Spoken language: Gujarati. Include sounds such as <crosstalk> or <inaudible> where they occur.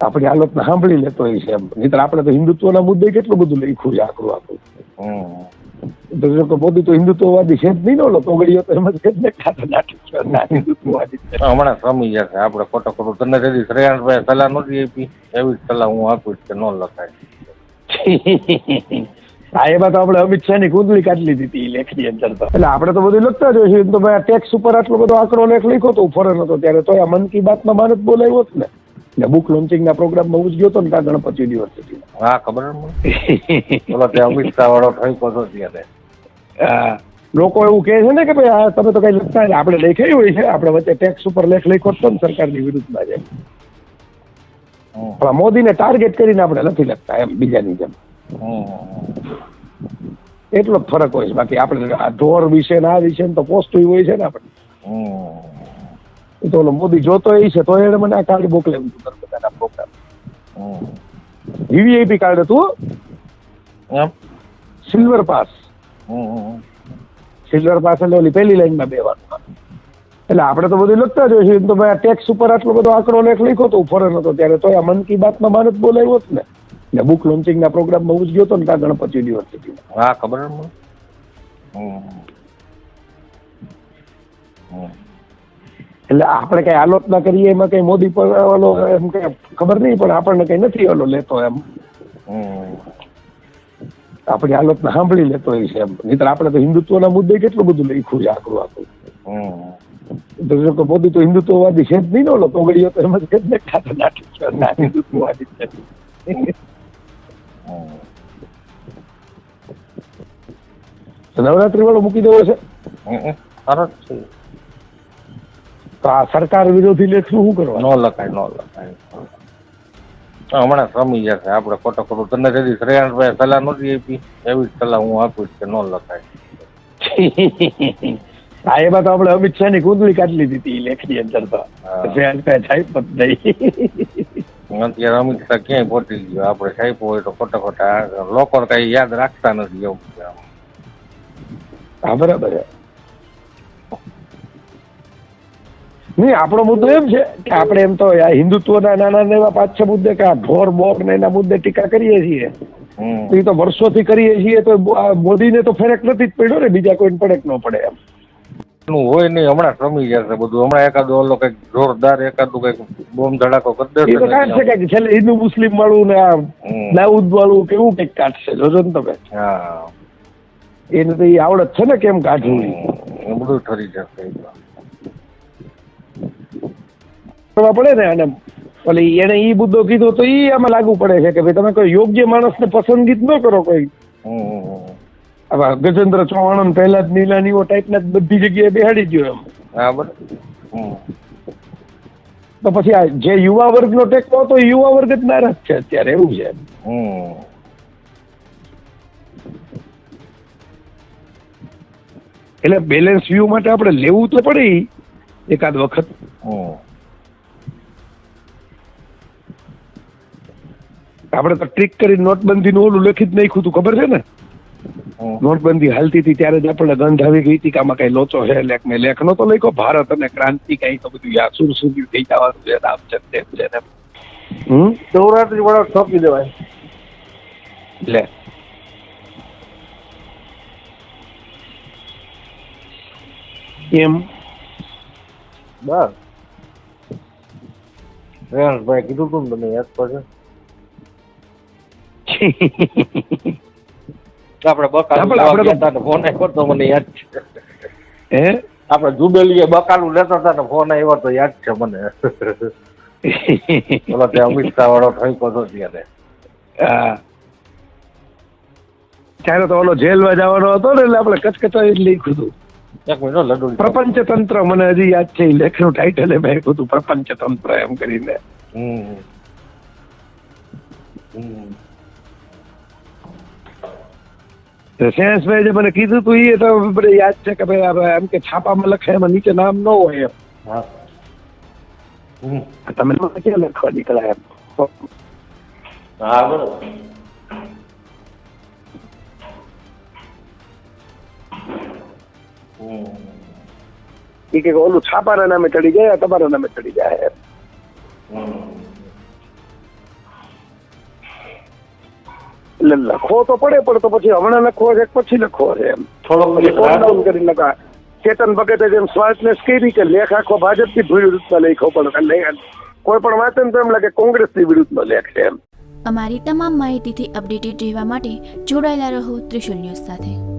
આપણી હાલતને સાંભળી લેતો હોય છે એમ. નહીતર આપણે તો હિન્દુત્વના મુદ્દે કેટલું બધું લખ્યું છે આકરું આકરું હમ. તો મોદી તો હિન્દુત્વવાદી છે જ નહીં ઓલો તોગડીઓ તો એમ જ છે ને. હિન્દુત્વવાદી હમણાં સમી જશે આપણે ખોટો ખોટું તને તેથી શ્રેયાંશભાઈ સલાહ નહોતી આપી. એવી સલાહ હું આપું કે ન લખાય. <laughs> હા એમાં તો આપણે અમિત શાહની કુંડલી કાઢી લીધી હતી લેખની અંદર તો. એટલે આપણે તો બધું લખતા જ હોય છે તો ભાઈ ટેક્સ ઉપર આટલો બધો આંકડો લેખ લખ્યો તો ફોરેન હતો ત્યારે તો આ મન કી બાતમાં જ બોલાવ્યો જ ને. ને બુક લોન્ચિંગ ના પ્રોગ્રામમાં હું જ ગયો હતો ને ત્યાં ગણપતિ યુનિવર્સિટી હા ખબર <laughs> તે અમિત શાહ વાળો ઠોકો હતો ત્યારે લોકો એવું કહે છે ને કે ભાઈ આ તમે તો કઈ લખતા નથી. આપણે લખ્યું હોય છે. આપણે વચ્ચે ટેક્સ ઉપર લેખ લખ્યો હતો ને સરકારની વિરુદ્ધમાં છે. પણ મોદીને ટાર્ગેટ કરીને આપણે નથી લખતા એમ બીજાની જેમ. એટલો જ ફરક હોય છે. બાકી આપણે આ ઢોર વિશે ને આ વિશે તો પોસ્ટ હોય છે ને આપણે. એ તો ઓલો મોદી જોતો એ છે તો એને મને આ કાર્ડ મોકલાવ્યું હતું નર્મદાના પ્રોગ્રામ હમ. વીવીઆઈપી કાર્ડ હતું સિલ્વર પાસ સિલ્વર પાસ એટલે ઓલી પહેલી લાઈનમાં બેવાનું એટલે આપણે તો બધું લખતા જ હોય છે તો ભાઈ આ ટેક્સ ઉપર આટલો બધો આંકડો લેખ લખ્યો હતો ફોરેન હતો ત્યારે. તો આ મન કી બાતમાં મારે બોલાવ્યો જ ને. ને બુક લોન્ચિંગના પ્રોગ્રામમાં હું જ ગયો હતો ને ત્યાં ગણપતિ યુનિવર્સિટીમાં હા ખબર હમ. એટલે આપણે કઈ આલોચના કરીએ એમાં કઈ મોદી પર એમ કઈ ખબર નહીં પણ આપણને કઈ નથી ઓલો લેતો એમ. આપણી આલોચના સાંભળી લેતો હોય છે એમ. નહીતર આપણે તો હિન્દુત્વના મુદ્દે કેટલું બધું લખ્યું છે આકરું હમ. તો મોદી તો હિન્દુત્વવાદી છે જ નહીં ને ઓલો તોગડીઓ તો એમ જ છે જ ને ના હિન્દુત્વવાદી છે. નવરાત્રી વાળો મૂકી દેવો છે? સરસ છે. તો આ સરકાર વિરોધી લેખ શું કરવા ન લખાય ન લખાય. હમણાં સમી જશે આપણે ખોટો ખોટો તને તેથી શ્રેયાણભાઈ સલાહ નથી આપી. એવી જ સલાહ હું આપું કે ન લખાય. <laughs> એમાં તો આપણે અમિત શાહની કુંડલી કાઢી લીધી હતી લેખની અંદર તો. શ્રેયાણભાઈ સાહેબ નહીં. અત્યારે અમિત શાહ ક્યાંય પહોંચી ગયો? આપણે સાહેબ હોય તો ખોટા ખોટા આ લોકો કઈ યાદ રાખતા નથી એવું હા બરાબર નહીં આપણો મુદ્દો એમ છે કે આપણે એમ તો આ હિન્દુત્વના નાના એવા પાંચ છ મુદ્દે કે આ ઢોર બોક ને એના મુદ્દે ટીકા કરીએ છીએ. એ તો વર્ષોથી કરીએ છીએ તો મોદીને તો ફરક નથી જ પડ્યો ને બીજા કોઈને ફરક ન પડે એમ. હોય નહીં હમણાં સમી જશે બધું. હમણાં એકાદો ઓલો કંઈક જોરદાર એકાદો કંઈક બોમ્બ ધડાકો કરી દે તો કાઢશે છે કે છેલ્લે હિન્દુ મુસ્લિમ વાળું ને આ દાઉદ વાળું કેવું કંઈક કાઢશે જોજો ને તમે. હા. એને તો એ આવડત છે ને કેમ કાઢવું? બધું ઠરી જશે કરવા પડે ને અને એટલે એને એ મુદ્દો કીધો તો એ આમાં લાગુ પડે છે કે ભાઈ તમે કોઈ યોગ્ય માણસને પસંદગી જ ન કરો કોઈ. હવે ગજેન્દ્ર ચૌહાણ પહેલા જ નીલાનીઓ ટાઈપના બધી જગ્યાએ બેહાડી ગયો એમ. હા બરાબર. તો પછી આ જે યુવા વર્ગનો ટેકો હતો એ યુવા વર્ગ જ નારાજ છે અત્યારે એવું છે. એટલે બેલેન્સ વ્યૂ માટે આપણે લેવું તો પડે એકાદ વખત. આપણે તો ટ્રીક કરી નોટબંધીનું ઓલું લખી જ નાખ્યું હતું ખબર છે ને. નોટબંધી હાલતી હતી ત્યારે જ આપણને ગંધ આવી ગઈ હતી કે આમાં કઈ લોચો છે લેખ મેં લેખ નતો લખ્યો ભારત અને ક્રાંતિ કઈ તો બધું યા સુર સુધી થઈ જવાનું છે આમ છે તેમ છે ને. હમ? નવરાત્રી વાળો સોંપી દેવાય. લે. એમ. બસ. ભાઈ કીધું તું મને તમે યાદ પડશે <laughs> આપણે બકાલું ફોન આવ્યો તો મને યાદ છે. હે? આપણે જુબેલીએ બકાલું લેતા હતા ને ફોન આવ્યો તો યાદ છે મને. <laughs> ઓલો તે અમિત શાહ વાળો ઠોકો હતો ત્યારે. ત્યારે તો ઓલો જેલમાં જવાનો હતો ને એટલે આપણે કચકચાઈ જ લખ્યું હતું. લડુ પ્રપંચ તંત્ર મને હજી યાદ છે લેખનું ટાઇટલ એમ આપ્યું હતું પ્રપંચ તંત્ર એમ કરીને. હમ. હમ. શેષભાઈ જે મને કીધું તું એ તો મને યાદ છે કે ભાઈ એમ કે છાપામાં લખે એમાં નીચે નામ ન હોય એમ. તમે ક્યાં લખવા નીકળ્યા એમ? હા બરોબર એ કે ઓલું છાપાના નામે ચડી જાય તમારા નામે ચડી જાય એમ. એટલે લખવો તો પડે પણ તો પછી હમણાં લખવો છે પછી લખવો છે એમ. ડાઉન કરી લખા ચેતન ભગતે જેમ સ્વાર્ટનેસ કરી કે લેખ આખો ભાજપથી વિરુદ્ધમાં લેખો પણ કોઈ પણ વાંચે ને તો એમ લાગે કોંગ્રેસની વિરુદ્ધમાં લેખ છે એમ. અમારી તમામ માહિતીથી અપડેટેડ રહેવા માટે જોડાયેલા રહો ત્રિશુલ ન્યૂઝ સાથે.